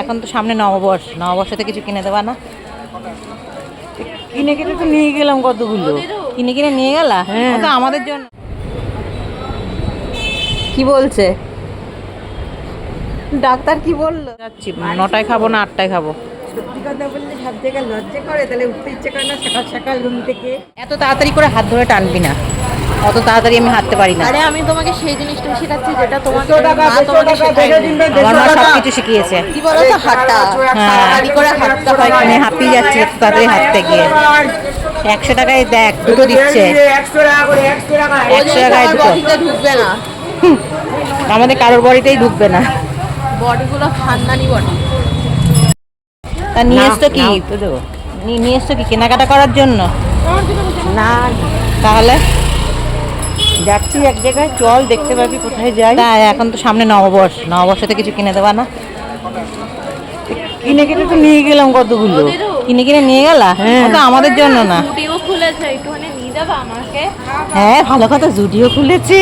এখন তো সামনে নববর্ষ নববর্ষতে কিছু কিনে দেবা না। কিনে কিনে তো নিয়ে গেলাম কতগুলো? কিনে কিনে নিয়ে গেলা? হ্যাঁ। তো আমাদের জন্য। কি বলছে? ডাক্তার কি বলল? যাচ্ছি নটায় খাব না আটটায় খাব। সত্যি কথা বললে সব জায়গায় লজ্জা করে তাহলে উঠতে ইচ্ছে করে না সকাল সকাল ঘুম থেকে। এত তাড়াতাড়ি করে হাত ধরে টানবি না। অত তাড়াতাড়ি আমি হাঁটতে পারি না। আরে আমি তোমাকে সেই জিনিসটা শেখাচ্ছি যেটা তোমাকে মা তোমাকে শেখায়নি। আমার মা টাকা। সব কিছু শিখিয়েছে। কি বলো তো হাঁটা। হ্যাঁ। করে হাঁটতে হয়। আমি হাঁপিয়ে যাচ্ছি এত তাড়াতাড়ি হাঁটতে গিয়ে। একশো টাকায় দেখ দুটো দিচ্ছে। একশো টাকায় দুটো। ঢুকবে না। আমাদের কারোর বাড়িতেই ঢুকবে না। বডিগুলো খানদানি বডি তা নিয়ে এসছো কি? নিয়ে এসছো কি? কেনাকাটা করার জন্য? না। তাহলে? যাচ্ছি এক জায়গায়। চল দেখতে পাবি কোথায় যাই। তা এখন তো সামনে নববর্ষ। নববর্ষতে কিছু কিনে দেবা না। কিনে কিনে তো নিয়ে গেলাম কতগুলো? কিনে কিনে নিয়ে গেলা? হ্যাঁ। তো আমাদের জন্য না। জুডিও খুলেছে একটুখানি নিয়ে যাবে আমাকে? হ্যাঁ ভালো কথা জুডিও খুলেছে।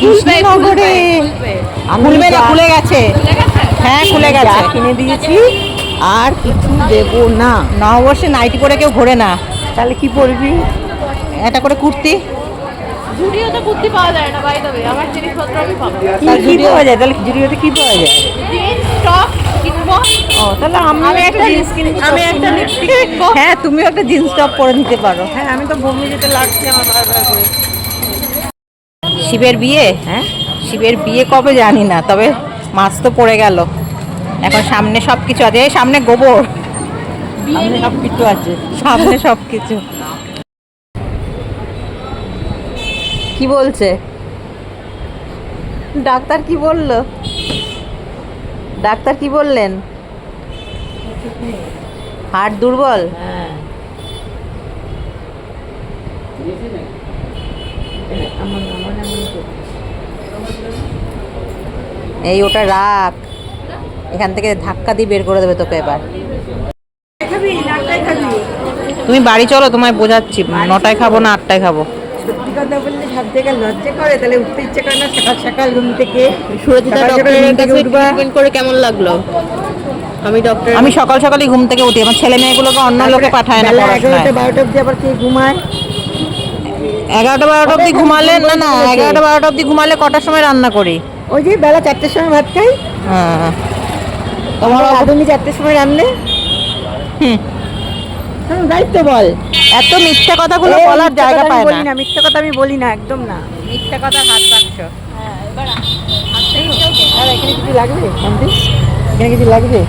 খুলবে, কৃষ্ণনগরে খুলবে। না খুলে গেছে? খুলে গেছে? হ্যাঁ খুলে গেছে। কিনে দিয়েছি আর কিছু দেবো না। নববর্ষে নাইটি পরে কেউ ঘোরে না। তাহলে কি পরবি? এটা করে কুর্তি। জুডিওতে কুর্তি পাওয়া যায় না বাই দেবে আমার জিনিসপত্র আমি পাবো। কি কি পাওয়া যায়? তাহলে জুডিওতে কি পাওয়া যায়? জিন্স টপ কিনবো ও তাহলে আমি একটা জিন্স কিনবো আমি একটা লিপস্টিক কিনবো। হ্যাঁ তুমিও একটা জিন্স টপ পরে নিতে পারো। হ্যাঁ আমি তো বমি যেতে লাগছে আমার বারবার করে। শিবের বিয়ে হ্যাঁ? শিবের বিয়ে কবে জানি না তবে মাছ তো পড়ে গেল। এখন সামনে সব কিছু আছে এই সামনে গোবর। সামনে সব কিছু আছে। সামনে সব কিছু কি বলছে? ডাক্তার কি বলল? ডাক্তার কি বললেন? হার্ট দুর্বল? এই ওটা রাখ। এখান থেকে ধাক্কা দিয়ে বের করে দেবে তোকে এবার। তুমি বাড়ি চলো তোমায় বোঝাচ্ছি। নটায় খাব না আটটায় খাব? সত্যি কথা বললে সব জায়গায় লজ্জা করে তাহলে উঠতে ইচ্ছে করে না সকাল সকাল ঘুম থেকে। সুরজিতা সকাল সকাল ডক্টরের কাছে ট্রিটমেন্ট করে কেমন লাগল? আমি ডক্টর আমি সকাল সকালই ঘুম থেকে উঠি আমার ছেলে মেয়েগুলোকে অন্য লোকে পাঠায় না এগারোটা বারোটা অব্দি আবার কে ঘুমায়? এগারোটা বারোটা অব্দি ঘুমালে না না এগারোটা বারোটা অব্দি ঘুমালে কটার সময় রান্না করি? ওই যে বেলা চারটের সময় ভাত খাই। হ্যাঁ। তোমার আদমি চারটের সময় রান্নে। হুম। হুম দায়িত্ব বল। এত মিথ্যা কথাগুলো বলার জায়গা কথা আমি পায় বলি না। না মিথ্যা কথা আমি বলি না একদম না। মিথ্যা কথা হাত হ্যাঁ আর এখানে কিছু লাগবে? এখানে কিছু লাগবে?